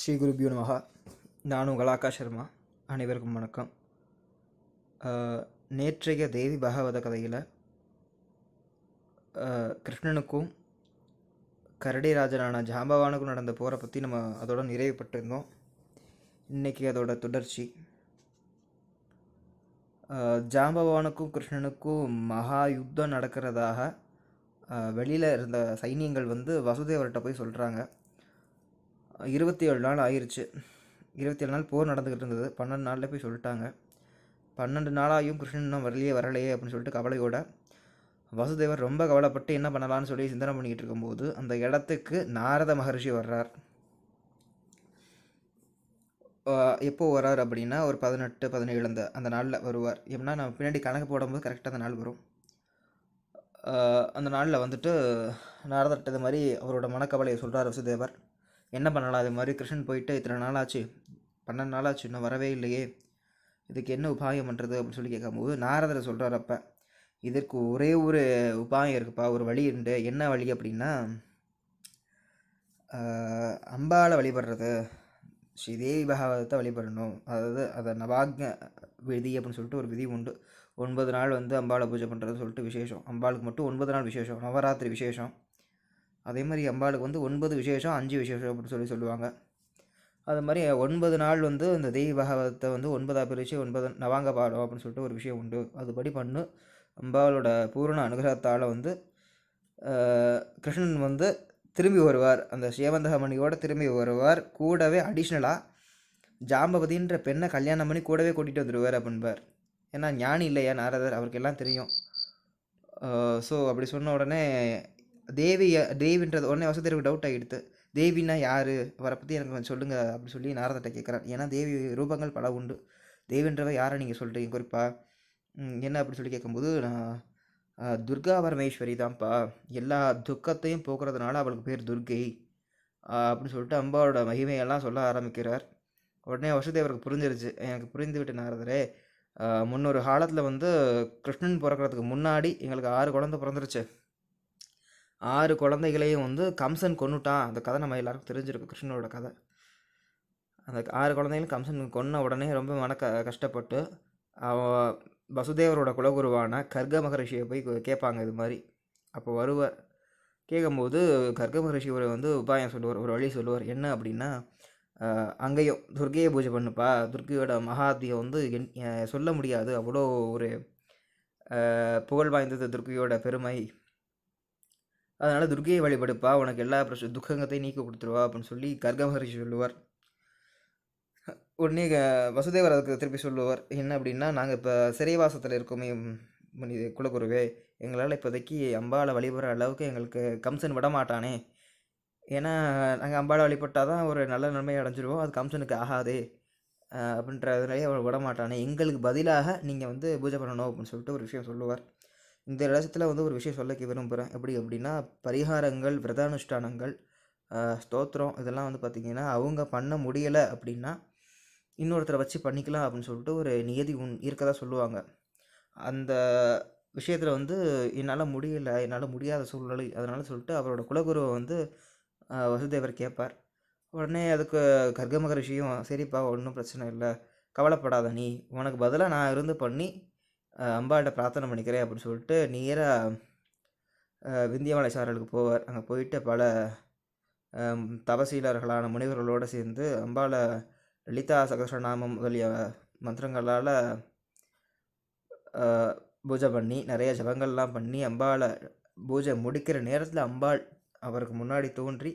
ஸ்ரீ குருபியோ நமகா நான் உங்கள் ஆகாஷ் சர்மா. அனைவருக்கும் வணக்கம். நேற்றைய தேவி பாகவத கதையில் கிருஷ்ணனுக்கும் கரடிராஜனான ஜாம்பவானுக்கும் நடந்த போரை பற்றி நம்ம அதோட நிறைவுபட்டிருந்தோம். இன்றைக்கி அதோட தொடர்ச்சி. ஜாம்பவானுக்கும் கிருஷ்ணனுக்கும் மகா யுத்தம் நடக்கிறதாக வெளியில் இருந்த சைனியங்கள் வந்து வசுதேவர்கிட்ட போய் சொல்கிறாங்க இருபத்தி ஏழு நாள் ஆயிருச்சு. இருபத்தி ஏழு நாள் போர் நடந்துக்கிட்டு இருந்தது. பன்னெண்டு நாளில் போய் சொல்லிட்டாங்க. பன்னெண்டு நாளாயும் கிருஷ்ணன் இன்னும் வரலையே வரலையே அப்படின்னு சொல்லிட்டு கவலையோட வசுதேவர் ரொம்ப கவலைப்பட்டு என்ன பண்ணலாம்னு சொல்லி சிந்தனை பண்ணிக்கிட்டு இருக்கும்போது அந்த இடத்துக்கு நாரத மகர்ஷி வர்றார். ஆஹ் எப்போ வர்றார் அப்படின்னா ஒரு பதினெட்டு பதினேழு அந்த அந்த நாளில் வருவார். எப்படின்னா நம்ம பின்னாடி கணக்கு போடும்போது கரெக்டாக அந்த நாள் வரும். அந்த நாளில் வந்துட்டு நாரதட்ட இது மாதிரி அவரோட மனக்கவலையை சொல்கிறார் வசுதேவர். என்ன பண்ணலாம்? அது மாதிரி கிருஷ்ணன் போயிட்டு இத்தனை நாள் ஆச்சு பன்னெண்டு நாள் ஆச்சு இன்னும் வரவே இல்லையே. இதுக்கு என்ன உபாயம் பண்ணுறது அப்படின்னு சொல்லி கேட்கும்போது நாரதரை சொல்கிறார் அப்போ இதற்கு ஒரே ஒரு உபாயம் இருக்குப்பா ஒரு வழி உண்டு. என்ன வழி அப்படின்னா ஆஹ் அம்பாளை வழிபடுறது. ஸ்ரீதேவி பாகவதத்தை வழிபடணும். அதாவது அதை நவாக்ஞ விதி அப்படின்னு சொல்லிட்டு ஒரு விதி உண்டு. ஒன்பது நாள் வந்து அம்பாளை பூஜை பண்ணுறது சொல்லிட்டு விசேஷம். அம்பாளுக்கு மட்டும் ஒன்பது நாள் விசேஷம். நவராத்திரி விசேஷம். அதே மாதிரி அம்பாளுக்கு வந்து ஒன்பது விசேஷம் அஞ்சு விசேஷம் அப்படின்னு சொல்லி சொல்லுவாங்க. அது மாதிரி ஒன்பது நாள் வந்து இந்த தேவி வந்து ஒன்பதாக பிரித்து ஒன்பது நவாங்க பாடம் அப்படின்னு சொல்லிட்டு ஒரு விஷயம் உண்டு. அதுபடி பண்ணு. அம்பாளோட பூரண அனுகிரகத்தால் வந்து கிருஷ்ணன் வந்து திரும்பி வருவார். அந்த சேவந்தகமணியோட திரும்பி வருவார். கூடவே அடிஷ்னலாக ஜாம்பவதின்ற பெண்ணை கல்யாணம் பண்ணி கூடவே கூட்டிகிட்டு வந்துடுவார் அப்படின்பார் ஏன்னா ஞானி இல்லையா நாரதர்? அவருக்கெல்லாம் தெரியும். ஸோ அப்படி சொன்ன உடனே தேவி தேவின்றது உடனே வசதிக்கு டவுட் ஆகிடுது தேவின்னா யார்? அவரை பற்றி எனக்கு கொஞ்சம் சொல்லுங்கள் அப்படின்னு சொல்லி நாரதர்கிட்ட கேட்குறான் ஏன்னா தேவி ரூபங்கள் பல உண்டு. தேவின்றவ யாரை நீங்கள் சொல்கிறீங்க குறிப்பா என்ன அப்படின்னு சொல்லி கேட்கும்போது நான் துர்கா பரமேஸ்வரி தான்ப்பா. எல்லா துக்கத்தையும் போக்குறதுனால அவளுக்கு பேர் துர்கை. அப்படின்னு சொல்லிட்டு அம்பாவோட மகிமையெல்லாம் சொல்ல ஆரம்பிக்கிறார். உடனே வசுதேவருக்கு புரிஞ்சிருச்சு. எனக்கு புரிந்து விட்டு நாரதரே முன்னொரு காலத்தில் வந்து கிருஷ்ணன் பிறக்கிறதுக்கு முன்னாடி எங்களுக்கு ஆறு குழந்தை பிறந்துருச்சு. ஆறு குழந்தைகளையும் வந்து கம்சன் கொன்னுட்டான். அந்த கதை நம்ம எல்லாருக்கும் தெரிஞ்சிருக்கு கிருஷ்ணனோட கதை. அந்த ஆறு குழந்தைகளும் கம்சன் கொன்ன உடனே ரொம்ப மன க கஷ்டப்பட்டு அவ வசுதேவரோட குலகுருவான கர்க மகரிஷியை போய் கேட்பாங்க இது மாதிரி. அப்போ வருவார் கேட்கும்போது கர்க மகரிஷி ஒரு வந்து உபாயம் சொல்லுவார் ஒரு வழி சொல்லுவார். என்ன அப்படின்னா அங்கேயும் துர்க்கையை பூஜை பண்ணுப்பா. துர்கையோட மகாத்தியை வந்து என் சொல்ல முடியாது. அவ்வளோ ஒரு புகழ் வாய்ந்தது துர்கையோட பெருமை. அதனால் துர்க்கையை வழிபடுப்பா உனக்கு எல்லா பிரச்ச துக்கங்கத்தையும் நீக்கி கொடுத்துருவா அப்படின்னு சொல்லி கர்க மகரிஷி சொல்லுவார். உடனே க- வசுதேவர் அதுக்கு திருப்பி சொல்லுவார். என்ன அப்படின்னா நாங்கள் இப்போ சிறைவாசத்தில் இருக்கோமே முனி குலகுருவே எங்களால் இப்போதைக்கு அம்பாளை வழிபடுற அளவுக்கு எங்களுக்கு கம்சன் விட மாட்டானே ஏன்னா நாங்கள் அம்பாளை வழிபட்டால் தான் ஒரு நல்ல நன்மையை அடைஞ்சிருவோம். அது கம்சனுக்கு ஆகாதே அப்படின்றதுனாலே அவர் விட மாட்டானே எங்களுக்கு பதிலாக நீங்கள் வந்து பூஜை பண்ணணும் அப்படின்னு சொல்லிட்டு ஒரு விஷயம் சொல்லுவார். இந்த இடத்துல வந்து ஒரு விஷயம் சொல்லக்க விரும்புகிறேன் எப்படி? அப்படின்னா பரிகாரங்கள் விரதானுஷ்டானங்கள் ஸ்தோத்திரம் இதெல்லாம் வந்து பார்த்திங்கன்னா அவங்க பண்ண முடியலை அப்படின்னா இன்னொருத்தரை வச்சு பண்ணிக்கலாம் அப்படின்னு சொல்லிட்டு ஒரு நியதி உன் இருக்கதா சொல்லுவாங்க. அந்த விஷயத்தில் வந்து என்னால் முடியலை என்னால் முடியாத சூழ்நிலை அதனால் சொல்லிட்டு அவரோட குலகுருவை வந்து வசுதேவர் கேட்பார் உடனே அதுக்கு கர்க மகரிஷியும் சரிப்பா ஒன்றும் பிரச்சனை இல்லை கவலைப்படாத நீ உனக்கு பதிலாக நான் இருந்து பண்ணி ஆஹ், அம்பாள்கிட்ட பிரார்த்தனை பண்ணிக்கிறேன் அப்படின்னு சொல்லிட்டு நேராக விந்தியமலை சாரலுக்கு போவார். அங்கே போயிட்டு பல தபசீலர்களான முனிவர்களோடு சேர்ந்து அம்பாளை லலிதா சகஸ்ரநாமம் முதலிய மந்திரங்களால் பூஜை பண்ணி நிறைய ஜபங்கள்லாம் பண்ணி அம்பாளை பூஜை முடிக்கிற நேரத்தில் அம்பாள் அவருக்கு முன்னாடி தோன்றி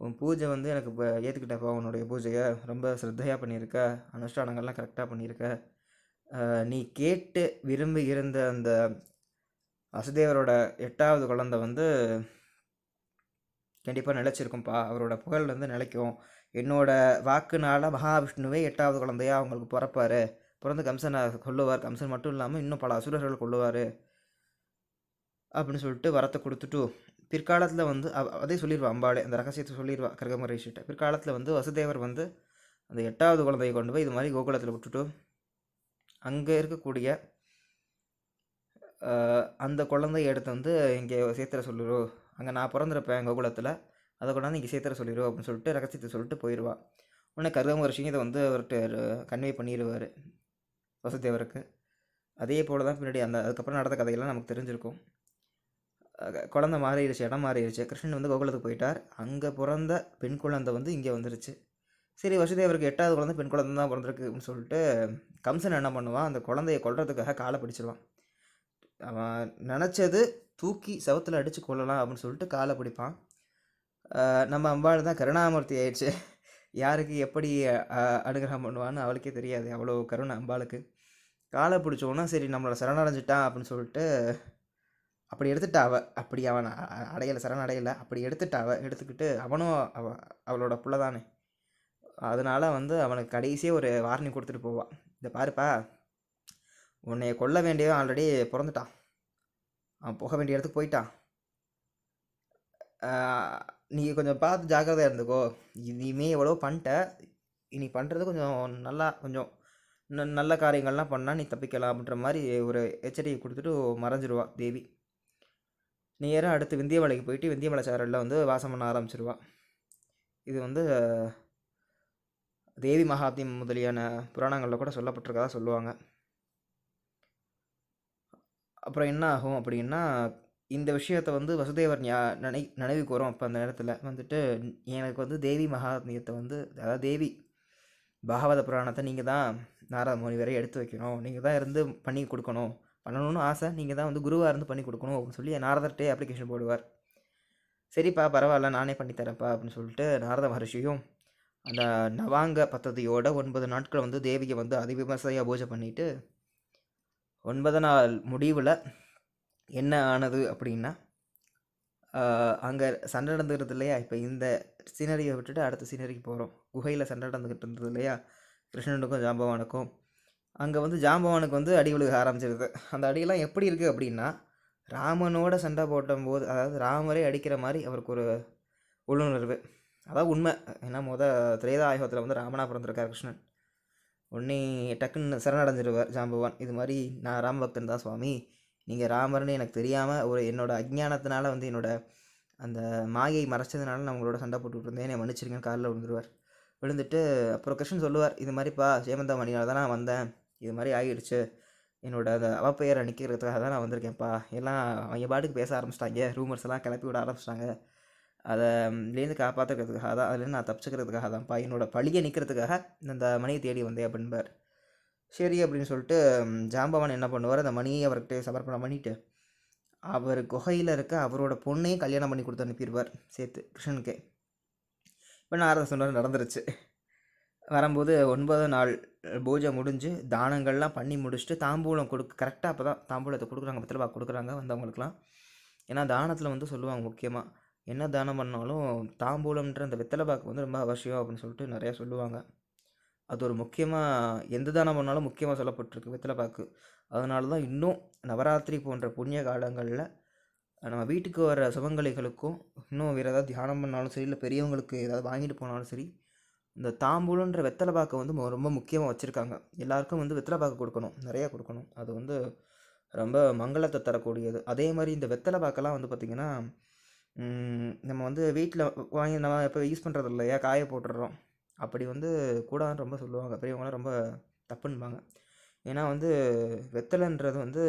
உன் பூஜை வந்து எனக்கு இப்போ ஏற்றுக்கிட்டப்பா உன்னுடைய பூஜையை ரொம்ப ஸ்ரத்தையாக பண்ணியிருக்க அனுஷ்டானங்கள்லாம் கரெக்டாக பண்ணியிருக்க நீ கேட்டு விரும்பி இருந்த அந்த வசுதேவரோட எட்டாவது குழந்தை வந்து கண்டிப்பாக நிலச்சிருக்கும்ப்பா அவரோட புகழ் வந்து நிலைக்கும். என்னோட வாக்குனால மகாவிஷ்ணுவே எட்டாவது குழந்தையா அவங்களுக்கு பிறப்பாரு. பிறந்து கம்சனை கொள்ளுவார் கம்சன் மட்டும் இல்லாமல் இன்னும் பல அசுரர்கள் கொள்ளுவார் அப்படின்னு சொல்லிட்டு வரத்தை கொடுத்துட்டு பிற்காலத்தில் வந்து அவ- அதே சொல்லிடுவா அம்பாளே அந்த ரகசியத்தை சொல்லிடுவா கிரகமரேஷிட்ட பிற்காலத்தில் வந்து வசுதேவர் வந்து அந்த எட்டாவது குழந்தையை கொண்டு போய் இது மாதிரி கோகுலத்தில் விட்டுட்டு அங்கே இருக்கக்கூடிய அந்த குழந்தைய எடுத்து வந்து இங்கே சேர்த்துற சொல்லுறோம் அங்கே நான் பிறந்திருப்பேன் கோகுலத்தில் அதை கொண்டாந்து இங்கே சேர்த்துற சொல்லிடுவோம் அப்படின்னு சொல்லிட்டு ரகசியத்தை சொல்லிட்டு போயிடுவா உடனே கருதம ரிஷிங்க இதை வந்து அவர்கிட்ட கன்வே பண்ணிடுவார் வசுதேவருக்கு. அதே போல் தான் பின்னாடி அந்த அதுக்கப்புறம் நடந்த கதையெல்லாம் நமக்கு தெரிஞ்சிருக்கும். குழந்த மாறிடுச்சு இடம் மாறிடுச்சு. கிருஷ்ணன் வந்து கோகுலத்துக்கு போயிட்டார். அங்கே பிறந்த பெண் குழந்தை வந்து இங்கே வந்துருச்சு. சரி வசுதேவருக்கு எட்டாவது குழந்தை பெண் குழந்தை தான் பிறந்திருக்கு அப்படின்னு சொல்லிட்டு கம்சன் என்ன பண்ணுவான்? அந்த குழந்தைய கொள்றதுக்காக காலை பிடிச்சிருவான். அவன் நினச்சது தூக்கி செவத்தில் அடித்து கொல்லலாம் அப்படின்னு சொல்லிட்டு காலை பிடிப்பான். நம்ம அம்பாள் தான் கருணாமூர்த்தி ஆயிடுச்சு. யாருக்கு எப்படி அனுகிரகம் பண்ணுவான்னு அவளுக்கே தெரியாது. அவ்வளோ கருணை அம்பாளுக்கு. காலை பிடிச்சோன்னா சரி நம்மளை சரணடைஞ்சிட்டான் அப்படின்னு சொல்லிட்டு அப்படி எடுத்துட்டா அவள் அப்படி அவன் அடையலை சரணடையலை. அப்படி எடுத்துட்டா எடுத்துக்கிட்டு அவனும் அவ அவளோட பிள்ளை தானே. அதனால் வந்து அவனுக்கு கடைசியாக ஒரு வார்னிங் கொடுத்துட்டு போவான் இந்த பாருப்பா உன்னைய கொல்ல வேண்டியவன் ஆல்ரெடி பிறந்துட்டான். அவன் போக வேண்டிய இடத்துக்கு போயிட்டான். நீ கொஞ்சம் பார்த்து ஜாக்கிரதையாக இருந்துக்கோ. இனிமே எவ்வளோ பண்ணிட்ட. இனி பண்ணுறது கொஞ்சம் நல்லா கொஞ்சம் ந- நல்ல காரியங்கள்லாம் பண்ணால் நீ தப்பிக்கலாம் அப்படின்ற மாதிரி ஒரு எச்சரிக்கை கொடுத்துட்டு மறைஞ்சிருவா தேவி. நேராக அடுத்து விந்தியமலைக்கு போயிட்டு விந்தியமலை சாரலில் வந்து வாசம் பண்ண ஆரம்பிச்சிருவா. இது வந்து தேவி மகாத்மியம் முதலியான புராணங்களில் கூட சொல்லப்பட்டிருக்கதா சொல்லுவாங்க. அப்புறம் என்ன ஆகும் அப்படின்னா இந்த விஷயத்தை வந்து வசுதேவர் ஞா நினை நினைவு வரும் அப்போ அந்த நேரத்தில். வந்துட்டு எனக்கு வந்து தேவி மகாத்மியத்தை வந்து அதாவது தேவி பாகவத புராணத்தை நீங்கள் தான் நாரத முனிவரை எடுத்து வைக்கணும். நீங்கள் தான் இருந்து பண்ணி கொடுக்கணும். பண்ணணும்னு ஆசை. நீங்கள் தான் வந்து குருவாக இருந்து பண்ணி கொடுக்கணும் அப்படின்னு சொல்லி நாரதர்கிட்டே அப்ளிகேஷன் போடுவார். சரிப்பா பரவாயில்ல நானே பண்ணித்தரேன்ப்பா அப்படின்னு சொல்லிட்டு நாரத மகர்ஷியும் அந்த நவாங்க பத்ததியோட ஒன்பது நாட்கள் வந்து தேவியை வந்து அதிவிமர்சையாக பூஜை பண்ணிட்டு ஒன்பது நாள் முடிவில் என்ன ஆனது அப்படின்னா அங்கே சண்டை நடந்துக்கிறது இல்லையா? இப்போ இந்த சீனரியை விட்டுட்டு அடுத்த சீனரிக்கு போகிறோம் குகையில் சண்டை நடந்துக்கிட்டு இருந்தது இல்லையா? கிருஷ்ணனுக்கும் ஜாம்பவானுக்கும். அங்கே வந்து ஜாம்பவானுக்கு வந்து அடி விழுக ஆரம்பிச்சிருது. அந்த அடியெல்லாம் எப்படி இருக்குது அப்படின்னா ராமனோட சண்டை போட்டும் போது அதாவது ராமரே அடிக்கிற மாதிரி அவருக்கு ஒரு உள்ளுணர்வு. அதான் உண்மை. ஏன்னா முத திரேதாயுகத்தில் வந்து ராமனா பிறந்திருக்கார் கிருஷ்ணன். உடனே டக்குன்னு சரணடைஞ்சிருவார் ஜாம்பவான். இது மாதிரி நான் ராமபக்தன் தான் சுவாமி. நீங்கள் ராமர்னு எனக்கு தெரியாமல் ஒரு என்னோடய அஜ்ஞானத்தினால வந்து என்னோடய அந்த மாயை மறைச்சதுனால நான் உங்களோட சண்டை போட்டுட்டு இருந்தேன். என்னை மன்னிச்சிருக்கேன் காலில் விழுந்துருவார். விழுந்துட்டு அப்புறம் கிருஷ்ணன் சொல்லுவார் இது மாதிரிப்பா சேமந்தா மணியால் தான் நான் வந்தேன். இது மாதிரி ஆகிடுச்சு என்னோட அந்த அவப்பெயரை நிற்கிறதுக்காக தான் நான் வந்திருக்கேன்ப்பா. எல்லாம் அவங்க பாட்டுக்கு பேச ஆரம்பிச்சிட்டாங்க. ரூமர்ஸ் எல்லாம் கிளப்பி விட ஆரம்பிச்சிட்டாங்க. அதை காப்பாற்றுக்கிறதுக்காக தான் அதுலேருந்து நான் தப்பிச்சுக்கிறதுக்காக தான்ப்பா என்னோடய பழியை நிற்கிறதுக்காக இந்த மணியை தேடி வந்தேன் அப்படின்பார் சரி அப்படின்னு சொல்லிட்டு ஜாம்பவான் என்ன பண்ணுவார் அந்த மணியை அவர்கிட்ட சமர்ப்பணம் பண்ணிட்டு அவர் குகையில் இருக்க அவரோட பொண்ணையும் கல்யாணம் பண்ணி கொடுத்து அனுப்பிடுவார் சேர்த்து கிருஷ்ணனுக்கே. இப்போ நாரத சொன்னார் நடந்துருச்சு. வரும்போது ஒன்பது நாள் பூஜை முடிஞ்சு தானங்கள்லாம் பண்ணி முடிச்சுட்டு தாம்பூலம் கொடுக்க கரெக்டாக அப்போ தான் தாம்பூலத்தை கொடுக்குறாங்க பித்தளை கொடுக்குறாங்க வந்தவங்களுக்குலாம் ஏன்னா தானத்தில் வந்து சொல்லுவாங்க முக்கியமாக என்ன தானம் பண்ணாலும் தாம்பூலம்ன்ற அந்த வெத்தலை பாக்கு வந்து ரொம்ப அவசியம் அப்படின்னு சொல்லிட்டு நிறையா சொல்லுவாங்க. அது ஒரு முக்கியமாக எந்த தானம் பண்ணாலும் முக்கியமாக சொல்லப்பட்டிருக்கு வெத்தலை பாக்கு. அதனால தான் இன்னும் நவராத்திரி போன்ற புண்ணிய காலங்களில் நம்ம வீட்டுக்கு வர சுபங்கலைகளுக்கும் இன்னும் வேறு ஏதாவது தியானம் பண்ணாலும் சரி இல்லை பெரியவங்களுக்கு ஏதாவது வாங்கிட்டு போனாலும் சரி இந்த தாம்பூலன்ற வெத்தலை பாக்கை வந்து ரொம்ப முக்கியமாக வச்சுருக்காங்க. எல்லாருக்கும் வந்து வெத்தலை பாக்கு கொடுக்கணும் நிறையா கொடுக்கணும். அது வந்து ரொம்ப மங்களத்தை தரக்கூடியது. அதே மாதிரி இந்த வெத்தலை பாக்கெல்லாம் வந்து பார்த்திங்கன்னா நம்ம வந்து வீட்டில் வாங்கி நம்ம இப்போ யூஸ் பண்ணுறது இல்லையா காய போட்டுடுறோம். அப்படி வந்து கூடாதுன்னு ரொம்ப சொல்லுவாங்க. பெரியவங்களாம் ரொம்ப தப்புன்பாங்க ஏன்னா வந்து வெத்தலைன்றது வந்து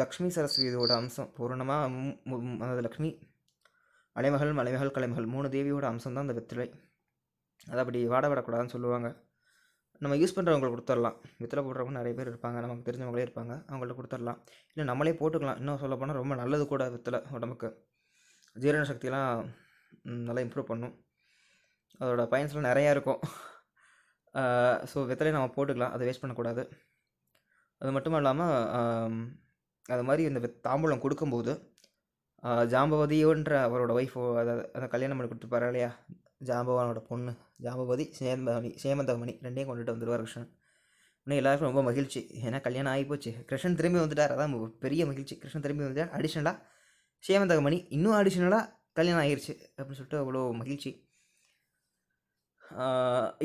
லக்ஷ்மி லக்ஷ்மி சரஸ்வதியோட அம்சம். பூரணமாக அதாவது லக்ஷ்மி மலைமகள் மலைமகள் கலைமகள் மூணு தேவியோட அம்சம் தான் அந்த வெத்தலை. அது அப்படி வாட விடக்கூடாதுன்னு சொல்லுவாங்க. நம்ம யூஸ் பண்ணுறவங்களுக்கு கொடுத்துடலாம் வெற்றிலை போடுறவங்க நிறைய பேர் இருப்பாங்க. நமக்கு தெரிஞ்சவங்களே இருப்பாங்க. அவங்கள்ட்ட கொடுத்துடலாம் இல்லை நம்மளே போட்டுக்கலாம். இன்னும் சொல்ல போனால் ரொம்ப நல்லது கூட வித்தலை உடம்புக்கு. ஜீரண சக்தியெலாம் நல்லா இம்ப்ரூவ் பண்ணும். அதோட பயன்ஸ்லாம் நிறையா இருக்கும். ஸோ வெத்தலையை நம்ம போட்டுக்கலாம். அதை வேஸ்ட் பண்ணக்கூடாது. அது மட்டும் இல்லாமல் அது மாதிரி இந்த தாம்பூலம் கொடுக்கும்போது ஜாம்பவதியோன்ற அவரோட ஒய்ஃபோ அதை அதை கல்யாணம் பண்ணி கொடுத்துருப்பாரு இல்லையா? ஜாம்பவானோட பொண்ணு ஜாம்பவதி சேமந்தமணி சேமந்தமணி ரெண்டையும் கொண்டுட்டு வந்துடுவார் கிருஷ்ணன். இன்னும் எல்லாருக்கும் ரொம்ப மகிழ்ச்சி. ஏன்னா கல்யாணம் ஆகி போச்சு கிருஷ்ணன் திரும்பி வந்துட்டார். அதான் பெரிய மகிழ்ச்சி. கிருஷ்ணன் திரும்பி வந்துட்டார். அடிஷ்னலாக சேமந்தகமணி இன்னும் அடிஷ்னலாக கல்யாணம் ஆகிருச்சு அப்படின்னு சொல்லிட்டு அவ்வளோ மகிழ்ச்சி.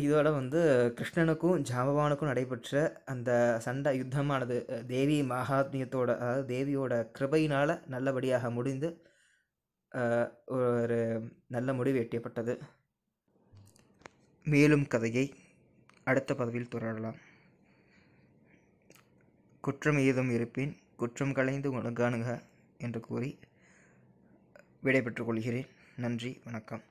இதோட வந்து கிருஷ்ணனுக்கும் ஜாம்பவானுக்கும் நடைபெற்ற அந்த சண்டை யுத்தமானது தேவி மகாத்மியத்தோட அதாவது தேவியோட கிருபையினால் நல்லபடியாக முடிந்து ஒரு நல்ல முடிவு எட்டியப்பட்டது. மேலும் கதையை அடுத்த பதவியில் தொடரலாம். குற்றம் ஏதும் இருப்பின் குற்றம் களைந்து உணகாணுக என்று கூறி விடைபெற்றுக் கொள்கிறேன். நன்றி வணக்கம்.